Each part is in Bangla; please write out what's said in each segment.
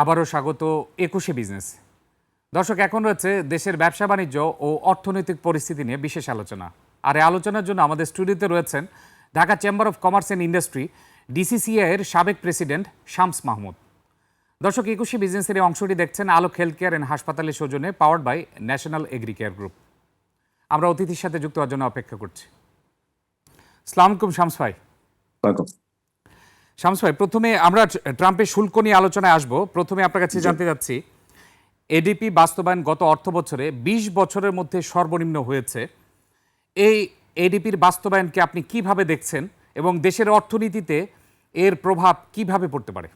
আবারও স্বাগত একুশে বিজনেস। দর্শক, এখন রয়েছে দেশের ব্যবসা বাণিজ্য ও অর্থনৈতিক পরিস্থিতি নিয়ে বিশেষ আলোচনা। আর এই আলোচনার জন্য আমাদের স্টুডিওতে রয়েছেন Dhaka chamber of commerce and industry DCCI এর সাবেক প্রেসিডেন্ট শামস মাহমুদ। দর্শক, একুশে বিজনেসের এই অংশটি দেখছেন আলোক হেলথ কেয়ার অ্যান্ড হাসপাতালের সৌজন্যে powered by national agri care group. আমরা অতিথির সাথে যুক্ত হওয়ার জন্য অপেক্ষা করছি। সালাম আলাইকুম শামস ভাই। শামস ভাই প্রথমে আমরা ট্রাম্পের শুল্ক নিয়ে আলোচনায় আসব। প্রথমে আপনার কাছে জানতে যাচ্ছি এডিপি বাস্তবায়ন গত অর্থ বছরে বিশ বছরের মধ্যে সর্বনিম্ন হয়েছে। এই এডিপির বাস্তবায়নকে আপনি কীভাবে দেখছেন এবং দেশের অর্থনীতিতে এর প্রভাব কীভাবে পড়তে পারে?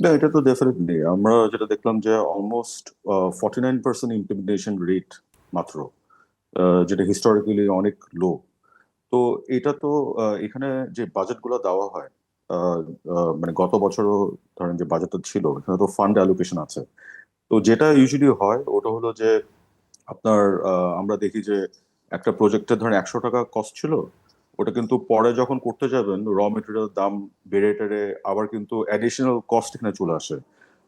না এটা তো ডেফিনেটলি আমরা যেটা দেখলাম যে almost forty nine percent implementation rate মাত্র যেটা হিস্টোরিক্যালি অনেক লো তো এটা তো এখানে যে বাজেটগুলো দেওয়া হয় মানে গত বছরও ধরেন যে বাজেটটা ছিল এখানে তো ফান্ড অ্যালোকেশন আছে। তো যেটা ইউজুয়ালি হয়, ওটা হলো যে আপনার আমরা দেখি যে একটা প্রজেক্টের ধরেন একশো টাকা কস্ট ছিল, ওটা কিন্তু পরে যখন করতে যাবেন র মেটেরিয়াল দাম বেড়ে টেড়ে আবার কিন্তু অ্যাডিশনাল কস্ট এখানে চলে আসে।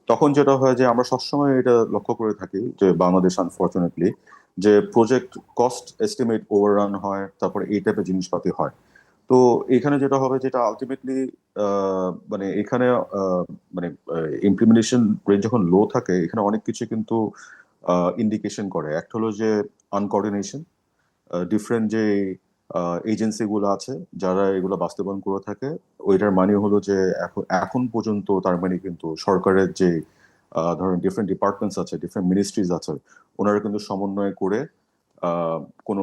তখন যেটা হয় যে আমরা সবসময় এটা লক্ষ্য করে থাকি যে বাংলাদেশ আনফর্চুনেটলি যে প্রজেক্ট কস্ট এস্টিমেট ওভাররান হয়, তারপরে এই টাইপের জিনিসপাতি হয়। তো এখানে যেটা হবে, যেটা আলটিমেটলি মানে এখানে মানে ইমপ্লিমেন্টেশন রেট যখন লো থাকে, এখানে অনেক কিছু কিন্তু ইন্ডিকেশন করে। একটা হলো যে আনকোঅর্ডিনেশন ডিফারেন্ট যে এজেন্সিগুলো আছে, যারা এগুলো বাস্তবায়ন করে থাকে, ওইটার মানে হলো যে এখন এখন পর্যন্ত তার মানে কিন্তু সরকারের যে ধরেন ডিফারেন্ট ডিপার্টমেন্টস আছে ডিফারেন্ট মিনিস্ট্রিজ আছে, ওনারা কিন্তু সমন্বয় করে কোনো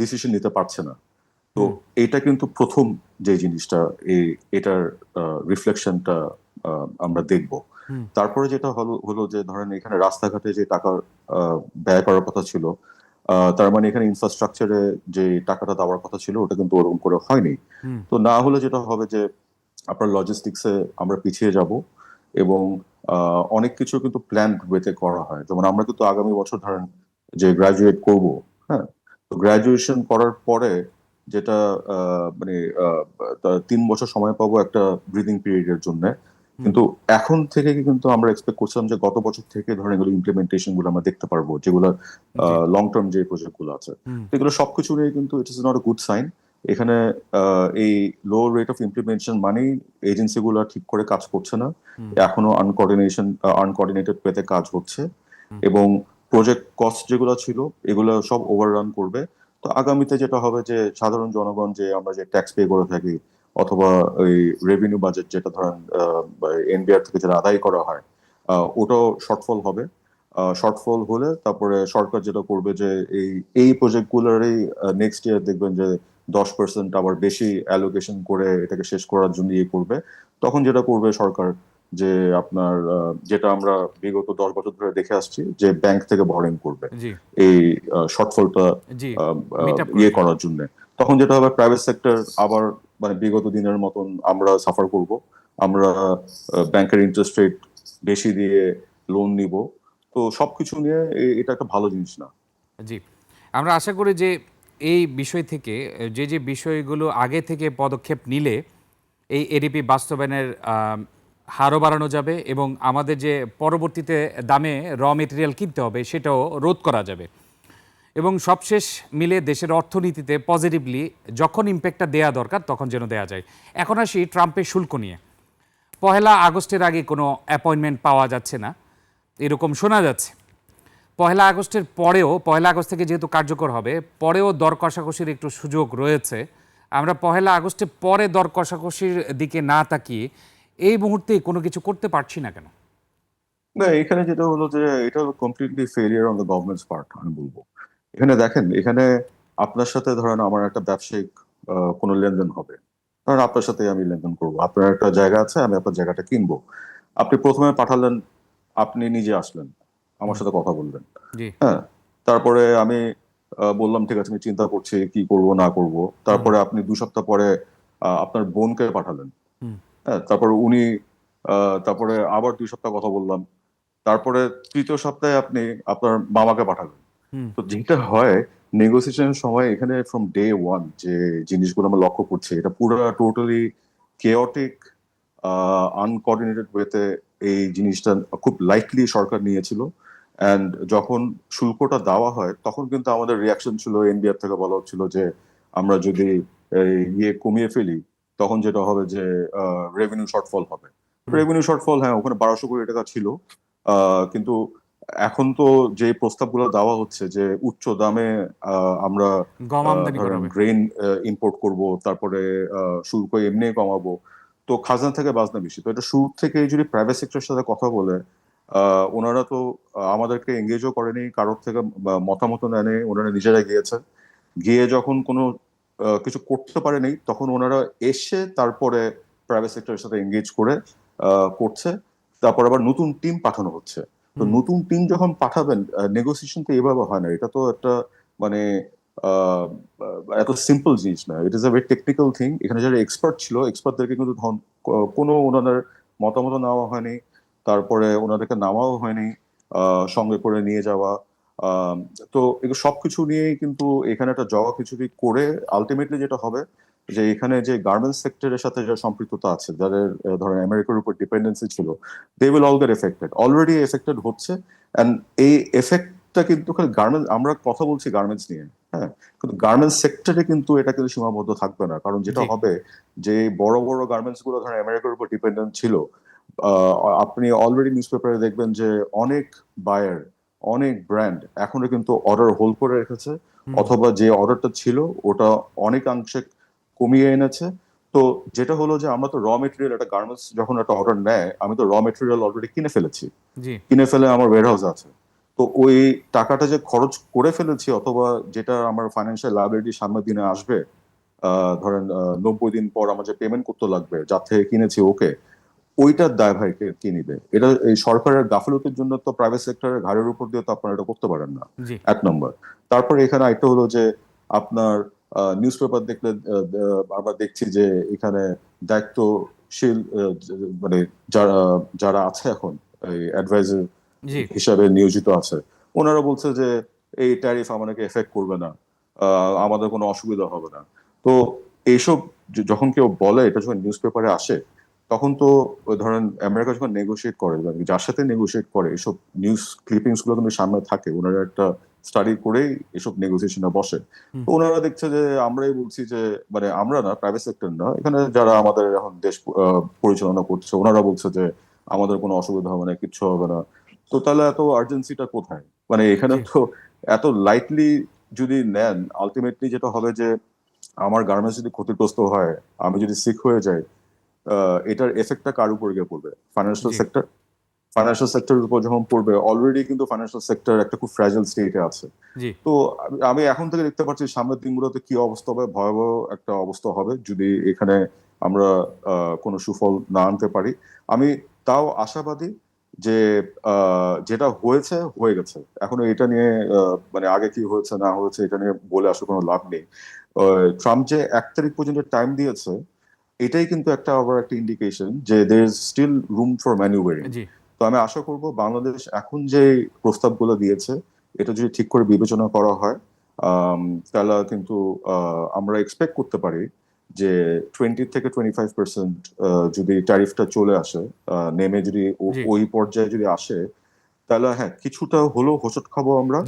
ডিসিশন নিতে পারছে না। তো এটা কিন্তু প্রথম যে জিনিসটা এই এটার রিফ্লেকশনটা আমরা দেখব। তারপরে যেটা হলো হলো যে ধরেন এখানে রাস্তাঘাটে যে টাকা আহ, ব্যয় করার কথা ছিল তার মানে এখানে ইনফ্রাস্ট্রাকচারে যে টাকাটা দেওয়ার কথা ছিল ওটা কিন্তু ওরকম করে হয়নি। তো না হলে যেটা হবে যে আপনার লজিস্টিক্সে আমরা পিছিয়ে যাব এবং আহ, অনেক কিছু কিন্তু প্ল্যান ওয়েতে করা হয়। যেমন আমরা কিন্তু আগামী বছর ধরেন যে গ্রাজুয়েট করব হ্যাঁ? তো গ্রাজুয়েশন করার পরে যেটা মানে তিন বছর সময় পাবো একটা ব্রিদিং পিরিয়ডের জন্য। কিন্তু এখন থেকে কিন্তু আমরা এক্সপেক্ট করছিলাম যে গত বছর থেকে ধরেন এগুলো ইমপ্লিমেন্টেশনগুলো আমরা দেখতে পারব যেগুলো লং টার্ম যে প্রজেক্টগুলো আছে। এগুলো সবকিছু নিয়ে কিন্তু it is not a good sign এখানে এই লো রেট অফ ইমপ্লিমেন্টেশন মানেই এজেন্সি গুলো ঠিক করে কাজ করছে না। এখনও আনকোঅর্ডিনেশন আনকোঅর্ডিনেটেড পেতে কাজ হচ্ছে। এবং প্রজেক্ট কস্ট যেগুলো ছিল এগুলো সব ওভাররান করবে। তো আগামীতে যেটা হবে যে সাধারণ জনগণ যে আমরা যে ট্যাক্স পে করে থাকি, অথবা ওই রেভিনিউ বাজেট যেটা ধরেন এনবিআর থেকে যেটা আদায় করা হয় ওটাও শর্টফল হবে। শর্টফল হলে তারপরে সরকার যেটা করবে যে এই এই প্রজেক্টগুলোরই নেক্সট ইয়ার দেখবেন যে দশ পার্সেন্ট আবার বেশি অ্যালোকেশন করে এটাকে শেষ করার জন্য ইয়ে করবে। তখন যেটা করবে সরকার যে আপনার যেটা আমরা বিগত দশ বছর ধরে দেখে আসছি যে ব্যাংক থেকে বরেন করবে। এই শর্টফলটা ইয়ে করার জন্য। তখন যেটা হবে প্রাইভেট সেক্টর আবার মানে বিগত দিনের মতন আমরা সাফার করব। আমরা ব্যাংকের ইন্টারেস্ট রেট বেশি দিয়ে লোন নিব। তো সবকিছু নিয়ে এটা একটা ভালো জিনিস না। জি। আমরা আশা করি যে এই বিষয় থেকে যে যে বিষয়গুলো আগে থেকে পদক্ষেপ নিলে এই এডিপি বাস্তবায়নের হারও বাড়ানো যাবে এবং আমাদের যে পরবর্তীতে দামে র মেটেরিয়াল কিনতে হবে সেটাও রোধ করা যাবে। এবং সবশেষ মিলে দেশের অর্থনীতিতে পজিটিভলি যখন ইম্প্যাক্টটা দেয়া দরকার তখন যেন দেয়া যায়। এখন আসি ট্রাম্পের শুল্ক নিয়ে। পহেলা আগস্টের আগে কোনো অ্যাপয়েন্টমেন্ট পাওয়া যাচ্ছে না। এরকম শোনা যাচ্ছে। পহেলা আগস্টের পরেও, পহেলা আগস্ট থেকে যেহেতু কার্যকর হবে, পরেও দর কষাকষির একটু সুযোগ রয়েছে। আমরা পহেলা আগস্টের পরে দর কষাকষির দিকে না তাকিয়ে এই মুহূর্তে কোনো কিছু করতে পারছি না কেন? না এখানে যেটা হলো যে এটা হলো completely failure on the government's part আমি বলব। এখানে দেখেন এখানে আপনার সাথে ধরেন আমার একটা ব্যবসায়িক কোনো লেনদেন হবে। ধরেন আপনার সাথে আমি লেনদেন করব। আপনার একটা জায়গা আছে আমি আপনার জায়গাটা কিনবো। আপনি প্রথমে পাঠালেন আপনি নিজে আসলেন আমার সাথে কথা বললেন। হ্যাঁ তারপরে আমি বললাম ঠিক আছে আমি চিন্তা করছি কি করব না করব। তারপরে আপনি দু সপ্তাহ পরে আপনার বোনকে পাঠালেন। হ্যাঁ তারপরে উনি তারপরে আবার দুই সপ্তাহ কথা বললাম। তারপরে তৃতীয় সপ্তাহে আপনি আপনার মামাকে পাঠালেন। তো যেটা হয় নেগোসিয়েশনের সময় এখানে ফ্রম ডে ওয়ান যে জিনিসগুলো আমরা লক্ষ্য করছি এটা পুরো টোটালি কেওটিক আনকোঅর্ডিনেটেড ওয়েতে এই জিনিসটা খুব লাইটলি সরকার নিয়েছিল। অ্যান্ড যখন শুল্কটা দেওয়া হয় তখন কিন্তু আমাদের রিয়াকশন ছিল এনবিআর থেকে বলা হচ্ছিল যে আমরা যদি ইয়ে কমিয়ে ফেলি তখন যেটা হবে যে রেভিনিউ শর্টফল হবে। রেভিনিউ শর্টফল হ্যাঁ ওখানে বারোশো কোটি টাকা ছিল। কিন্তু এখন তো যে প্রস্তাবগুলো দেওয়া হচ্ছে যে উচ্চ দামে আহ, আমরা গ্রেন ইম্পোর্ট করব। তারপরে শুল্ক এমনি কমাবো। তো খাজনা থেকে বাজনা বেশি। তো এটা শুরু থেকে যদি প্রাইভেট সেক্টরের সাথে কথা বলে আহ, ওনারা তো আমাদেরকে এঙ্গেজও করেনি কারোর থেকে মতামত নেয়নি ওনারা নিজেরা গিয়েছে। গিয়ে যখন কোনো কিছু করতে পারেনি তখন ওনারা এসে তারপরে প্রাইভেট সেক্টরের সাথে এঙ্গেজ করে করছে। তারপর আবার নতুন টিম পাঠানো হচ্ছে। তো নতুন টিম যখন পাঠাবেন নেগোসিয়েশন তো এভাবে হয় না। এটা তো একটা মানে আহ, এত সিম্পল জিনিস না। It is a very technical thing এখানে যারা এক্সপার্ট ছিল এক্সপার্টদেরকে কিন্তু ধন- কোনো ওনাদের মতামত নেওয়া হয়নি। তারপরে ওনাদেরকে নামাও হয়নি আহ, সঙ্গে করে নিয়ে যাওয়া। তো এগুলো সবকিছু নিয়েই কিন্তু এখানে একটা জগা খিচুড়ি করে আলটিমেটলি যেটা হবে যে এখানে যে গার্মেন্টস সেক্টরের সাথে যারা সম্পৃক্ততা আছে যাদের ধরেন আমেরিকার উপর ডিপেন্ডেন্সি ছিল they will all get affected already affected হচ্ছে অ্যান্ড এই এফেক্টটা কিন্তু খালি গার্মেন্টস আমরা কথা বলছি গার্মেন্টস নিয়ে হ্যাঁ? কিন্তু গার্মেন্টস সেক্টরে কিন্তু এটা কিন্তু সীমাবদ্ধ থাকবে না কারণ যেটা হবে যে বড় বড় গার্মেন্টসগুলো ধরেন আমেরিকার উপর ডিপেন্ডেন্ট ছিল আহ, আপনি অলরেডি নিউজ পেপারে দেখবেন যে অনেক বায়ার অনেক ব্র্যান্ড এখনও কিন্তু অর্ডার হোল্ড করে রেখেছে অথবা যে অর্ডারটা ছিল ওটা অনেকাংশে কমিয়ে এনেছে। তো যেটা হলো যে আমরা তো র মেটেরিয়াল একটা গার্মেন্টস যখন একটা অর্ডার নেয় আমি তো র মেটেরিয়াল অলরেডি কিনে ফেলেছি। কিনে ফেলে আমার ওয়ার হাউস আছে। তো ওই টাকাটা যে খরচ করে ফেলেছি অথবা যেটা আমার ফাইন্যান্সিয়াল লাইবিলিটি সামনের দিনে আসবে আহ, ধরেন নব্বই দিন পর আমার যে পেমেন্ট করতে লাগবে যার থেকে কিনেছি ওকে ওইটার দায় ভাই কে নিবে? এটা এই সরকারের গাফিলতির জন্য তো প্রাইভেট সেক্টরের ঘাড়ের উপর দিয়ে তো আপনারা এটা করতে পারেন না। এক নম্বর। তারপরে এখানে আরেকটা হলো যে আপনার নিউজ পেপার দেখলে আমরা দেখছি যে এখানে দায়িত্বশীল মানে যারা যারা আছে এখন এই অ্যাডভাইজার হিসাবে নিয়োজিত আছে ওনারা বলছে যে এই ট্যারিফ আমাদেরকে এফেক্ট করবে না আহ, আমাদের কোনো অসুবিধা হবে না। তো এইসব যখন কেউ বলে এটা যখন নিউজ পেপারে আসে তখন তো ওই ধরেন আমেরিকা যখন নেগোশিয়েট করে মানে যার সাথে নেগোশিয়েট করে এসব নিউজ ক্লিপিংসগুলো কিন্তু সামনে থাকে ওনারা একটা স্টাডি করেই এসব নেগোসিয়েশনে বসে। তো ওনারা দেখছে যে আমরাই বলছি যে মানে আমরা না প্রাইভেট সেক্টর না এখানে যারা আমাদের এখন দেশ পরিচালনা করছে ওনারা বলছে যে আমাদের কোনো অসুবিধা হবে না কিচ্ছু হবে না। তো তাহলে এত আর্জেন্সিটা কোথায়? মানে এখানে তো এত লাইটলি যদি নেন আলটিমেটলি যেটা হবে যে আমার গার্মেন্টস যদি ক্ষতিগ্রস্ত হয় আমি যদি সিক হয়ে যাই এটার এফেক্টটা কার উপর গিয়ে পড়বে? ফাইন্যান্সিয়াল। সেক্টর ফাইন্যান্সিয়াল সেক্টরের উপর যখন পড়বে অলরেডি কিন্তু ফাইন্যান্সিয়াল সেক্টর একটা খুব ফ্র্যাজাইল স্টেটে আছে। তো আমি- এখন থেকে দেখতে পাচ্ছি সামনের দিনগুলোতে কি অবস্থা হবে? ভয়াবহ একটা অবস্থা হবে যদি এখানে আমরা কোনো সুফল না আনতে পারি। আমি তাও আশাবাদী যে আহ, যেটা হয়েছে হয়ে গেছে। এখনও এটা নিয়ে মানে আগে কি হয়েছে না হয়েছে এটা নিয়ে বলে আসলে কোনো লাভ নেই। ট্রাম্প যে এক তারিখ পর্যন্ত টাইম দিয়েছে এটাই কিন্তু একটা আবার একটা ইন্ডিকেশন যে there is still room for manoeuvring তো আমি আশা করব বাংলাদেশ এখন যে প্রস্তাবগুলো দিয়েছে এটা যদি ঠিক করে বিবেচনা করা হয় তাহলে কিন্তু আমরা এক্সপেক্ট করতে পারি যে টোয়েন্টি থেকে টোয়েন্টি ফাইভ পার্সেন্ট যদি ট্যারিফটা চলে আসে নেমে যদি ওই পর্যায়ে যদি আসে তাহলে হ্যাঁ কিছুটা হলেও হোঁচট খাব আমরা।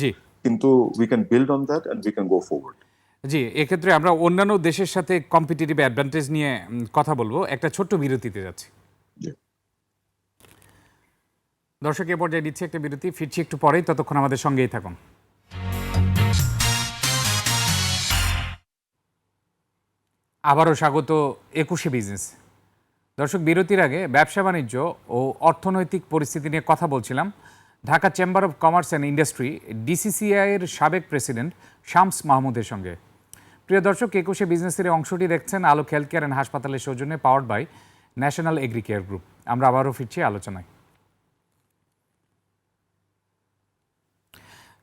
কিন্তু we can build on that and we can go forward জি এক্ষেত্রে আমরা অন্যান্য দেশের সাথে কম্পিটিটিভ অ্যাডভান্টেজ নিয়ে কথা বলব। একটা ছোট্ট বিরতিতে যাচ্ছি। দর্শক এ পর্যায়ে দিচ্ছি একটা বিরতি। ফিরছি একটু পরেই ততক্ষণ আমাদের সঙ্গেই থাকুন। আবারও স্বাগত একুশে বিজনেস দর্শক বিরতির আগে ব্যবসা বাণিজ্য ও অর্থনৈতিক পরিস্থিতি নিয়ে কথা বলছিলাম। Dhaka chamber of commerce and industry DCCI এর সাবেক প্রেসিডেন্ট শামস মাহমুদের সঙ্গে। প্রিয় দর্শক, একুশে বিজনেসের অংশটি দেখছেন আলোক হেলথ কেয়ার অ্যান্ড হাসপাতালের সৌজন্যে powered by national agri care group. আমরা আবারও ফিরছি আলোচনায়।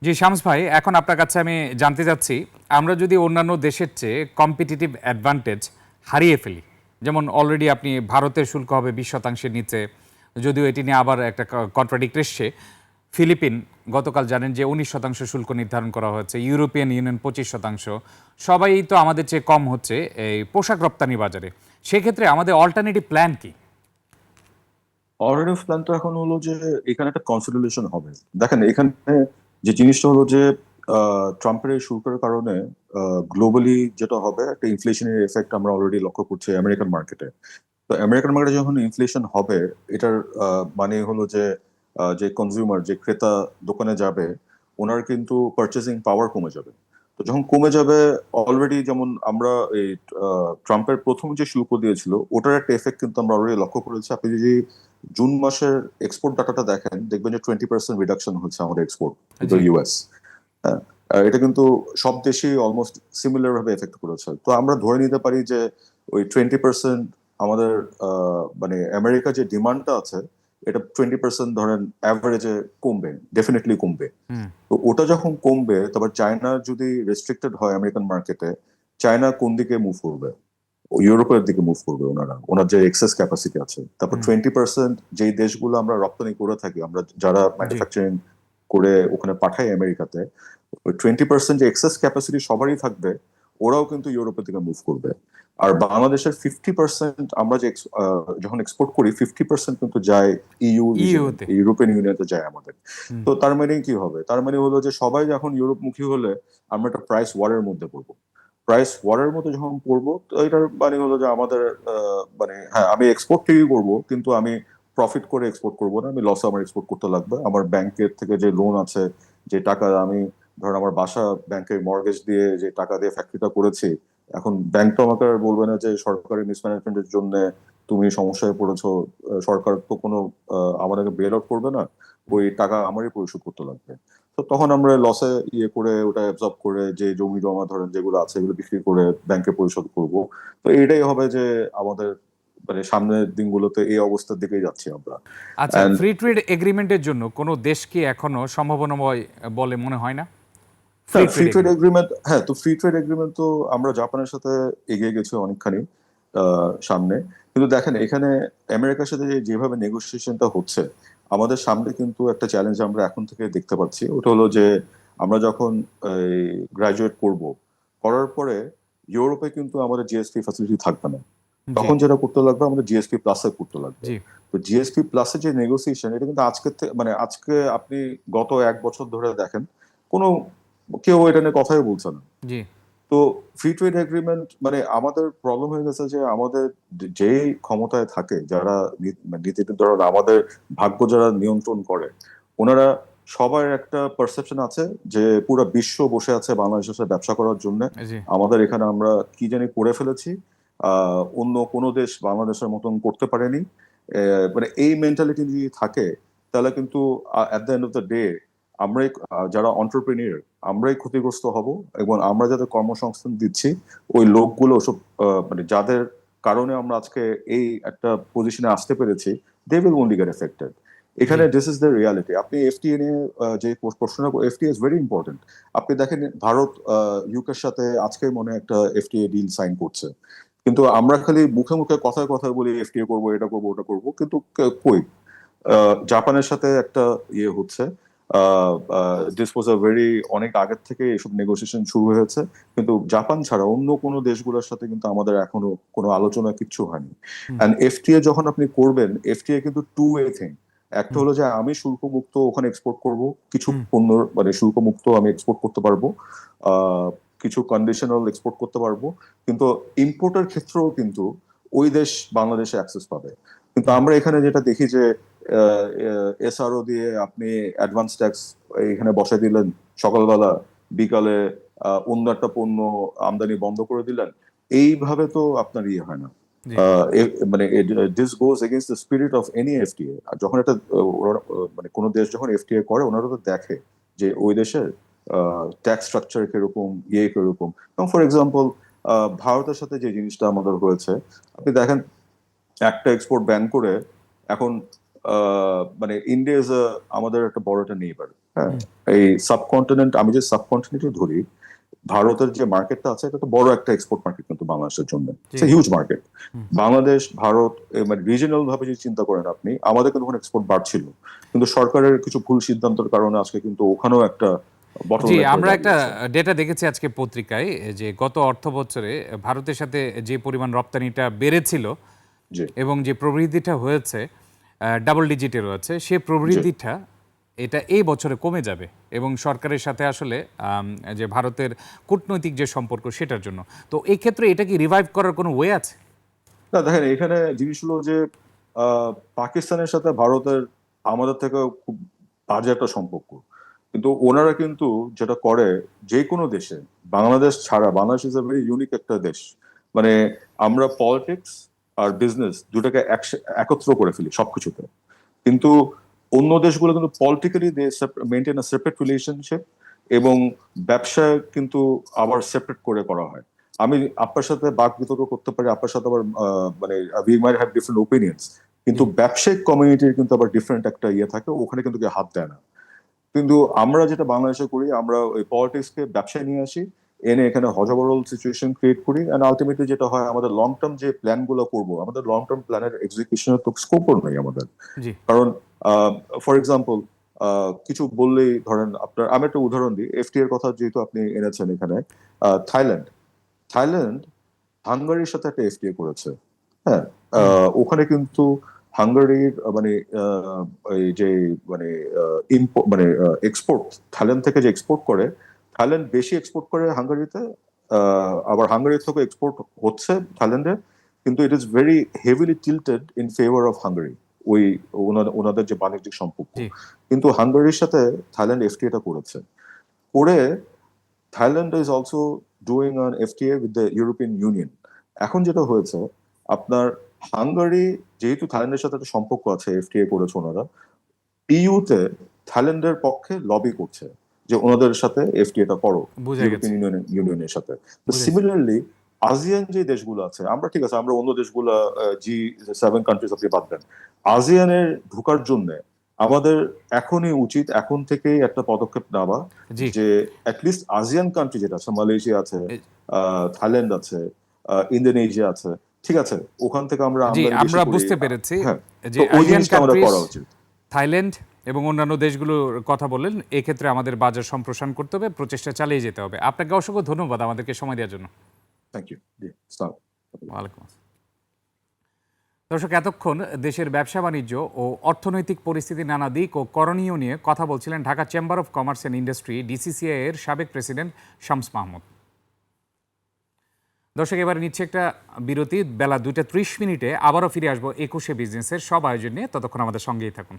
জি, শামস ভাই, এখন আপনার কাছে আমি জানতে চাচ্ছি, আমরা যদি অন্যান্য দেশের চেয়ে কম্পিটিটিভ অ্যাডভান্টেজ হারিয়ে ফেলি, যেমন অলরেডি আপনি ভারতের শুল্ক হবে বিশ শতাংশের নিচে, যদিও এটি নিয়ে আবার একটা কন্ট্রাডিক্ট এসছে ফিলিপিন, গতকাল জানেন যে উনিশ শতাংশ শুল্ক নির্ধারণ করা হয়েছে, ইউরোপিয়ান ইউনিয়ন পঁচিশ শতাংশ। সবাই তো আমাদের চেয়ে কম হচ্ছে এই পোশাক রপ্তানি বাজারে। সেক্ষেত্রে আমাদের অল্টারনেটিভ প্ল্যান কি? অল্টারনেটিভ প্ল্যান তো এখন হলো যে এখানে একটা কনসিডারেশন হবে। দেখেন, এখানে যে জিনিসটা হলো যে ট্রাম্পের এই শুল্কের কারণে গ্লোবালি যেটা হবে, একটা ইনফ্লেশনের এফেক্ট আমরা অলরেডি লক্ষ্য করছি আমেরিকান মার্কেটে তো আমেরিকান মার্কেটে যখন ইনফ্লেশন হবে, এটার মানে হলো যে যে কনজিউমার যে ক্রেতা দোকানে যাবে ওনার কিন্তু পারচেসিং পাওয়ার কমে যাবে। তো যখন কমে যাবে অলরেডি যেমন আমরা এই ট্রাম্পের প্রথম যে শুল্ক দিয়েছিল ওটার একটা এফেক্ট কিন্তু আমরা অলরেডি লক্ষ্য করেছি। আপনি যদি জুন মাসের এক্সপোর্ট ডাটাটা দেখেন দেখবেন যে টোয়েন্টি পার্সেন্ট রিডাকশন হচ্ছে আমাদের এক্সপোর্ট ইউএস হ্যাঁ আহ, এটা কিন্তু সব দেশেই অলমোস্ট সিমিলার ভাবে এফেক্ট করেছে। তো আমরা ধরে নিতে পারি যে ওই টোয়েন্টি পার্সেন্ট আমাদের মানে আমেরিকা যে ডিমান্ডটা আছে এটা টোয়েন্টি পার্সেন্ট ধরেন অ্যাভারেজে কমবে ডেফিনেটলি কমবে। তো ওটা যখন কমবে তারপর চায়না যদি রেস্ট্রিক্টেড হয় আমেরিকান মার্কেটে চায়না কোন দিকে মুভ করবে? ইউরোপের দিকে মুভ করবে ওনারা ওনার যে এক্সেস ক্যাপাসিটি আছে। তারপর টোয়েন্টি পার্সেন্ট যেই দেশগুলো আমরা রপ্তানি করে থাকি আমরা যারা ম্যানুফ্যাকচারিং করে ওখানে পাঠাই আমেরিকাতে টোয়েন্টি পার্সেন্ট যে এক্সেস ক্যাপাসিটি সবারই থাকবে ওরাও কিন্তু ইউরোপের দিকে মুভ করবে। আর বাংলাদেশের ফিফটি পার্সেন্ট আমরা যে যখন এক্সপোর্ট করি ফিফটি পার্সেন্ট কিন্তু যায় ইউ ইউরোপিয়ান ইউনিয়নে যায় আমাদের। তো তার মানে কি হবে? তার মানে হলো যে সবাই যখন ইউরোপমুখী হলে আমরা একটা প্রাইস ওয়ারের মধ্যে পড়ব। প্রাইস ওয়ারের মধ্যে যখন পড়ব তো এটার মানে হলো যে আমাদের মানে হ্যাঁ আমি এক্সপোর্ট ঠিকই করব কিন্তু আমি প্রফিট করে এক্সপোর্ট করব না। আমি লসে আমার এক্সপোর্ট করতে লাগবে। আমার ব্যাংকের থেকে যে লোন আছে যে টাকা আমি ধর আমার বাসা ব্যাংকের মর্গেজ দিয়ে যে টাকা দিয়ে ফ্যাক্টরিটা করেছি এখন ব্যাংক তো আমাকে বলবে না যে সরকারি মিসম্যানেজমেন্টের জন্য তুমি সমস্যায় পড়েছো সরকার তো কোনো আমাদেরকে বেল আউট করবে না ওই টাকা আমারই পরিশোধ করতে লাগবে। তো তখন আমরা লসে ইয়ে করে ওটা অ্যাবজর্ব করে যে জমি জমা ধরেন যেগুলো আছে এগুলো বিক্রি করে ব্যাংকে পরিশোধ করব। তো এটাই হবে যে আমাদের মানে সামনের দিনগুলোতে এই অবস্থার দিকেই যাচ্ছি আমরা। আচ্ছা ফ্রি ট্রেড এগ্রিমেন্টের জন্য কোনো দেশ কি এখনও সম্ভাবনাময় বলে মনে হয় না? ফ্রি ট্রেড এগ্রিমেন্ট হ্যাঁ তো ফ্রি ট্রেড এগ্রিমেন্ট তো আমরা জাপানের সাথে এগিয়ে গেছি অনেকখানি সামনে। কিন্তু দেখেন এখানে আমেরিকার সাথে যেভাবে নেগোসিয়েশনটা হচ্ছে আমাদের সামনে কিন্তু একটা চ্যালেঞ্জ আমরা এখন থেকে দেখতে পাচ্ছি। ওটা হলো যে আমরা যখন গ্রাজুয়েট করব করার পরে ইউরোপে কিন্তু আমাদের জিএসপি ফ্যাসিলিটি থাকবে না। তখন যেটা করতে লাগবে আমাদের জিএসপি প্লাসে করতে লাগবে। তো জিএসপি প্লাসের যে নেগোসিয়েশন এটা কিন্তু আজকে মানে আজকে আপনি গত এক বছর ধরে দেখেন কোনো কেউ এটা নিয়ে কথাই বলছে না। তো ফ্রি ট্রেড এগ্রিমেন্ট মানে আমাদের প্রবলেম হয়ে গেছে যে আমাদের যে ক্ষমতায় থাকে যারা মানে নীতিতে ধরেন আমাদের ভাগ্য যারা নিয়ন্ত্রণ করে ওনারা সবার একটা পারসেপশন আছে যে পুরো বিশ্ব বসে আছে বাংলাদেশের সাথে ব্যবসা করার জন্য। আমাদের এখানে আমরা কি জানি করে ফেলেছি আহ, অন্য কোনো দেশ বাংলাদেশের মতন করতে পারেনি। মানে এই মেন্টালিটি যদি থাকে তাহলে কিন্তু at the end of the day আমরাই যারা অন্টারপ্রেনিয়র আমরাই ক্ষতিগ্রস্ত হব এবং আমরা যাদের কর্মসংস্থান দিচ্ছি ওই লোকগুলো সব মানে যাদের কারণে আমরা আজকে এই একটা পজিশনে আসতে পেরেছি they will only get affected এখানে দিস ইজ দ্য রিয়ালিটি আপনি এফটিএ নিয়ে যে প্রশ্নটা এফটিএ ইজ ভেরি ইম্পর্টেন্ট আপনি দেখেন ভারত ইউকের সাথে আজকে মনে হয় একটা এফটিএ ডিল সাইন করছে। কিন্তু আমরা খালি মুখে মুখে কথায় কথায় বলি এফটিএ করব এটা করব ওটা করব কিন্তু কই? আহ, জাপানের সাথে একটা ইয়ে হচ্ছে দিস ওয়াজ আ ভেরি অনেক আগের থেকে এসব নেগোসিয়েশন শুরু হয়েছে। কিন্তু জাপান ছাড়া অন্য কোনো দেশগুলোর সাথে কিন্তু আমাদের এখনও কোনো আলোচনা কিচ্ছু হয়নি। এন্ড এফটিএ যখন আপনি করবেন এফটিএ কিন্তু টু ওয়ে থিং একটা হলো যে আমি শুল্ক মুক্ত ওখানে এক্সপোর্ট করব কিছু পণ্য মানে শুল্ক মুক্ত আমি এক্সপোর্ট করতে পারব আহ, কিছু কন্ডিশনাল এক্সপোর্ট করতে পারব। কিন্তু ইম্পোর্টের ক্ষেত্রেও কিন্তু ওই দেশ বাংলাদেশে অ্যাক্সেস পাবে। কিন্তু আমরা এখানে যেটা দেখি যে এসআরও দিয়ে আপনি অ্যাডভান্স ট্যাক্স এখানে বসাই দিলেন। সকালবেলা বিকালে অন্য একটা পণ্য আমদানি বন্ধ করে দিলেন। এইভাবে তো আপনার ইয়ে হয় না। মানে this goes against the spirit of any FTA আর যখন একটা মানে কোনো দেশ যখন এফটিএ করে ওনারা তো দেখে যে ওই দেশের ট্যাক্স স্ট্রাকচার কীরকম ইয়ে কীরকম। এবং ফর এক্সাম্পল ভারতের সাথে যে জিনিসটা আমাদের হয়েছে আপনি দেখেন একটা এক্সপোর্ট ব্যান করে এখন মানে ইন্ডিয়া ইজ আমাদের একটা বড় একটা নেইবার হ্যাঁ। এই সাবকন্টিনেন্ট আমি যে সাবকন্টিনেন্টে ধরি ভারতের যে মার্কেটটা আছে এটা তো বড় একটা এক্সপোর্ট মার্কেট কিন্তু বাংলাদেশের জন্য। হিউজ মার্কেট বাংলাদেশ ভারত মানে রিজিনাল ভাবে যদি চিন্তা করেন আপনি আমাদের কিন্তু এক্সপোর্ট বাড়ছিল। কিন্তু সরকারের কিছু ভুল সিদ্ধান্তের কারণে আজকে কিন্তু ওখানেও একটা জি আমরা একটা ডেটা দেখেছি আজকে পত্রিকায় যে গত অর্থ বছরে ভারতের সাথে যে পরিমাণ রপ্তানিটা বেড়েছিল এবং যে প্রবৃদ্ধিটা হয়েছে ডাবল ডিজিটে রয়েছে। সে প্রবৃদ্ধিটা এটা এই বছরে কমে যাবে এবং সরকারের সাথে আসলে যে ভারতের কূটনৈতিক যে সম্পর্ক সেটার জন্য। তো এই ক্ষেত্রে এটা কি রিভাইভ করার কোনো ওয়ে আছে? না দেখেন এখানে জিনিস হলো যে পাকিস্তানের সাথে ভারতের আমাদের থেকে খুব বাজে একটা সম্পর্ক। কিন্তু ওনারা কিন্তু যেটা করে যে কোনো দেশে বাংলাদেশ ছাড়া বাংলাদেশ ইজ ভেরি ইউনিক একটা দেশ। মানে আমরা পলিটিক্স আর বিজনেস দুটাকে একত্র করে ফেলি সবকিছুতে। কিন্তু অন্য দেশগুলো কিন্তু politically they maintain separate relationship এবং ব্যবসা কিন্তু আবার সেপারেট করে করা হয়। আমি আপনার সাথে বাক বিতর্ক করতে পারি, আপনার সাথে আবার মানে we might have different opinions কিন্তু ব্যবসায়িক কমিউনিটির কিন্তু আবার ডিফারেন্ট একটা ইয়ে থাকে, ওখানে কিন্তু কেউ হাত দেয় না। কিন্তু আমরা যেটা বাংলাদেশে করি, আমরা ওই পলিটিক্সকে ব্যবসায় নিয়ে আসি এনে এখানে হজবরল সিচুয়েশন ক্রিয়েট করি অ্যান্ড আলটিমেটলি যেটা হয় আমাদের লং টার্ম যে প্ল্যানগুলো করব আমাদের লং টার্ম প্ল্যানের এক্সিকিউশনের তো স্কোপও নেই আমাদের। কারণ ফর এক্সাম্পল কিছু বললেই ধরেন আপনার আমি একটা উদাহরণ দিই এফটি এর কথা যেহেতু আপনি এনেছেন এখানে থাইল্যান্ড থাইল্যান্ড হাঙ্গারির সাথে একটা এফটিএ করেছে। হ্যাঁ ওখানে কিন্তু হাঙ্গারির মানে এই যে মানে ইম্পোর্ট মানে এক্সপোর্ট থাইল্যান্ড থেকে যে এক্সপোর্ট করে থাইল্যান্ড বেশি এক্সপোর্ট করে হাঙ্গারিতে আবার হাঙ্গারি থেকে এক্সপোর্ট হচ্ছে থাইল্যান্ডে কিন্তু it is very heavily tilted in favour of Hungary ওই ওনাদের ওনাদের যে বাণিজ্যিক সম্পর্ক। কিন্তু হাঙ্গারির সাথে থাইল্যান্ড এফটিএটা করেছে। করে Thailand is also doing on FTA with the European Union এখন যেটা হয়েছে আপনার হাঙ্গারি যেহেতু থাইল্যান্ডের সাথে একটা সম্পর্ক আছে এফটিএ করেছে ওনারা ইউতে থাইল্যান্ডের পক্ষে লবি করছে। যে ওনাদের সাথে এফটিএটা করো ইউরোপিয়ান ইউনিয়ন ইউনিয়নের সাথে। তো সিমিলারলি আসিয়ান যে দেশগুলো আছে আমরা ঠিক আছে আমরা অন্য দেশগুলো জি সেভেন কান্ট্রিজ আপনি বাদ দেন। আসিয়ানের ঢোকার জন্য আমাদের এখনই উচিত এখন থেকেই একটা পদক্ষেপ নেওয়া যে অ্যাটলিস্ট আসিয়ান কান্ট্রি যেটা আছে মালয়েশিয়া আছে থাইল্যান্ড আছে ইন্দোনেশিয়া আছে ঠিক আছে ওখান থেকে আমরা আমরা বুঝতে পেরেছি হ্যাঁ, যে করা উচিত। থাইল্যান্ড এবং অন্যান্য দেশগুলোর কথা বললেন এক্ষেত্রে আমাদের বাজার সম্প্রসারণ করতে হবে প্রচেষ্টা চালিয়ে যেতে হবে। আপনাকে অসংখ্য ধন্যবাদ আমাদেরকে সময় দেওয়ার জন্য। থ্যাংক ইউ ওয়ালাইকুম আসসালাম। দর্শক এতক্ষণ দেশের ব্যবসা বাণিজ্য ও অর্থনৈতিক পরিস্থিতি নানা দিক ও করণীয় নিয়ে কথা বলছিলেন Dhaka chamber of commerce and industry DCCI এর সাবেক প্রেসিডেন্ট শামস মাহমুদ। দর্শক এবারে নিচ্ছে একটা বিরতি বেলা দুইটা ত্রিশ মিনিটে আবারও ফিরে আসব একুশে বিজনেসের সব আয়োজন নিয়ে। ততক্ষণ আমাদের সঙ্গেই থাকুন।